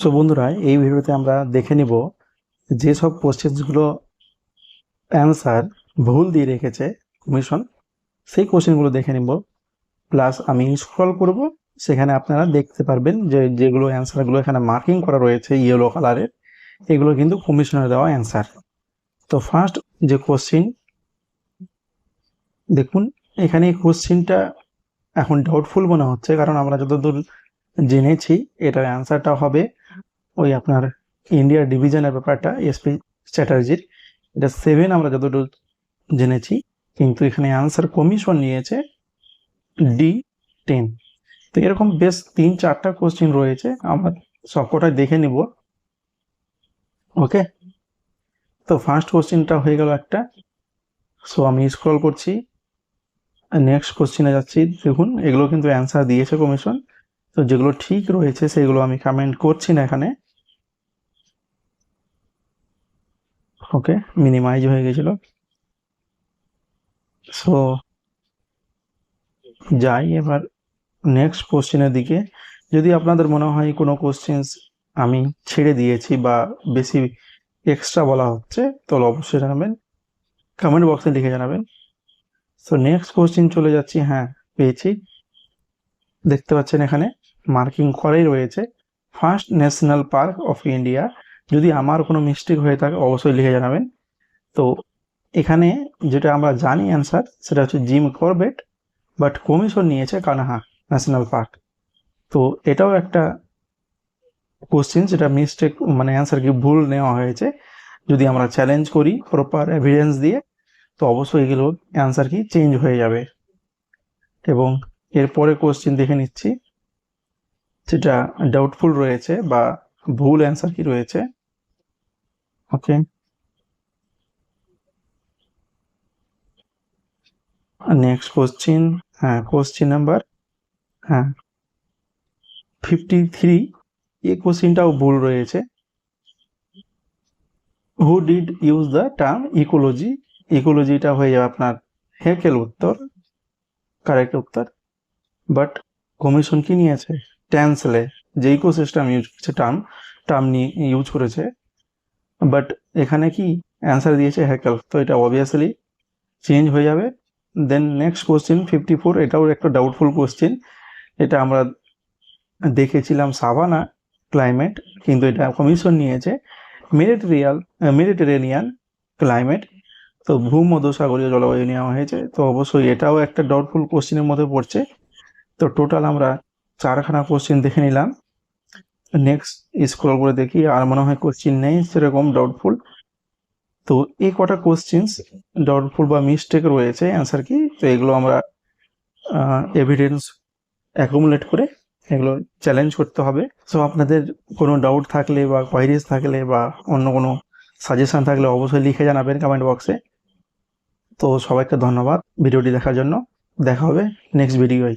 So বন্ধুরা, এই ভিডিওতে আমরা দেখে নিব যেসব কোশ্চেন্সগুলো অ্যান্সার ভুল দিয়ে রেখেছে কমিশন সেই কোশ্চেনগুলো দেখে নিব। প্লাস আমি স্ক্রল করব, সেখানে আপনারা দেখতে পারবেন যে যেগুলো অ্যান্সারগুলো এখানে মার্কিং করা রয়েছে ইয়েলো কালারের এগুলো কিন্তু কমিশনের দেওয়া অ্যান্সার তো ফার্স্ট যে কোশ্চিন দেখুন, এখানে কোশ্চিনটা এখন ডাউটফুল মনে হচ্ছে, কারণ আমরা যতদূর জেনেছি, এটার অ্যান্সারটা হবে ওই আপনার ইন্ডিয়ার ডিভিশনের ব্যাপারটা এসপি চ্যাটার্জির এটা সেভেন আমরা যতদূর জেনেছি, কিন্তু এখানে অ্যান্সার কমিশন নিয়েছে ডি টেন তো এরকম বেশ তিন চারটা কোশ্চিন রয়েছে, আমরা সবকটাই দেখে নিব। ওকে তো ফার্স্ট কোশ্চিনটা হয়ে গেল একটা। সো আমি স্ক্রল করছি। নেক্সট কোশ্চিনে যাচ্ছি, দেখুন, এগুলো কিন্তু অ্যান্সার দিয়েছে কমিশন তো যেগুলো ঠিক রয়েছে, সেগুলো আমি কমেন্ট করছি না এখানে। ওকে মিনিমাইজ হয়ে গেছিল। সো যাই, এবার নেক্সট কোশ্চেনের দিকে। যদি আপনাদের মনে হয় কোনো কোশ্চেন্স আমি ছেড়ে দিয়েছি বা বেশি এক্সট্রা বলা হচ্ছে, তাহলে অবশ্যই জানাবেন। কমেন্ট বক্সে লিখে জানাবেন। সো নেক্সট কোশ্চেন চলে যাচ্ছি হ্যাঁ পেয়েছি। দেখতে পাচ্ছেন এখানে মার্কিং করেই রয়েছে। First national park of India যদি আমার কোনো মিস্টেক হয়ে থাকে, অবশ্যই লিখে জানাবেন। তো এখানে যেটা আমরা জানি অ্যান্সার সেটা হচ্ছে জিম করবেট বাট কমিশন নিয়েছে কানাহা ন্যাশনাল পার্ক তো এটাও একটা কোশ্চেন যেটা মিস্টেক মানে অ্যান্সার কি ভুল নেওয়া হয়েছে। যদি আমরা চ্যালেঞ্জ করি প্রপার এভিডেন্স দিয়ে, তো অবশ্যই এগুলো অ্যান্সার কি চেঞ্জ হয়ে যাবে। এবং এরপরে কোশ্চেন দেখে নিচ্ছি, যেটা ডাউটফুল রয়েছে বা ভুল অ্যান্সার কি রয়েছে। ওকে নেক্সট কোশ্চিন হ্যাঁ কোশ্চিন নাম্বার হ্যাঁ ফিফটি থ্রি এই কোশ্চিনটাও ভুল রয়েছে। Who did use the term ecology ইকোলজিটা হয়ে যাবে আপনার হেকেল উত্তর। কারেক্ট উত্তর। বাট কমিশন কি নিয়েছে? ট্যান্সলে যে ইকোসিস্টেম ইউজ করেছে টার্ম টার্ম নিয়ে ইউজ করেছে। বাট এখানে কি অ্যান্সার দিয়েছে হ্যাকেল তো এটা অবভিয়াসলি চেঞ্জ হয়ে যাবে। Then next question fifty four এটাও একটা ডাউটফুল কোশ্চেন এটা আমরা দেখেছিলাম সাভানা ক্লাইমেট কিন্তু এটা কমিশন নিয়েছে মেরিটেরিয়াল মেরিটেরেনিয়ান ক্লাইমেট তো ভূমধ্যসাগরীয় জলবায়ু নেওয়া হয়েছে। তো অবশ্যই এটাও একটা ডাউটফুল কোশ্চেনের মধ্যে পড়ছে। তো টোটাল আমরা চারখানা কোশ্চেন দেখে নিলাম। নেক্সট স্ক্রল করে দেখি, আর মনে হয় কোশ্চেন নেই, সেরকম ডাউটফুল তো এই কটা কোশ্চেন্স ডাউটফুল বা মিস্টেক রয়েছে অ্যান্সার কি? তো এগুলো আমরা এভিডেন্স অ্যাকুমুলেট করে এগুলো চ্যালেঞ্জ করতে হবে। সো আপনাদের কোনো ডাউট থাকলে বা কোয়ারিজ থাকলে বা অন্য কোনো সাজেশন থাকলে অবশ্যই লিখে জানাবেন কমেন্ট বক্সে তো সবাইকে ধন্যবাদ ভিডিওটি দেখার জন্য। দেখা হবে নেক্সট ভিডিওয়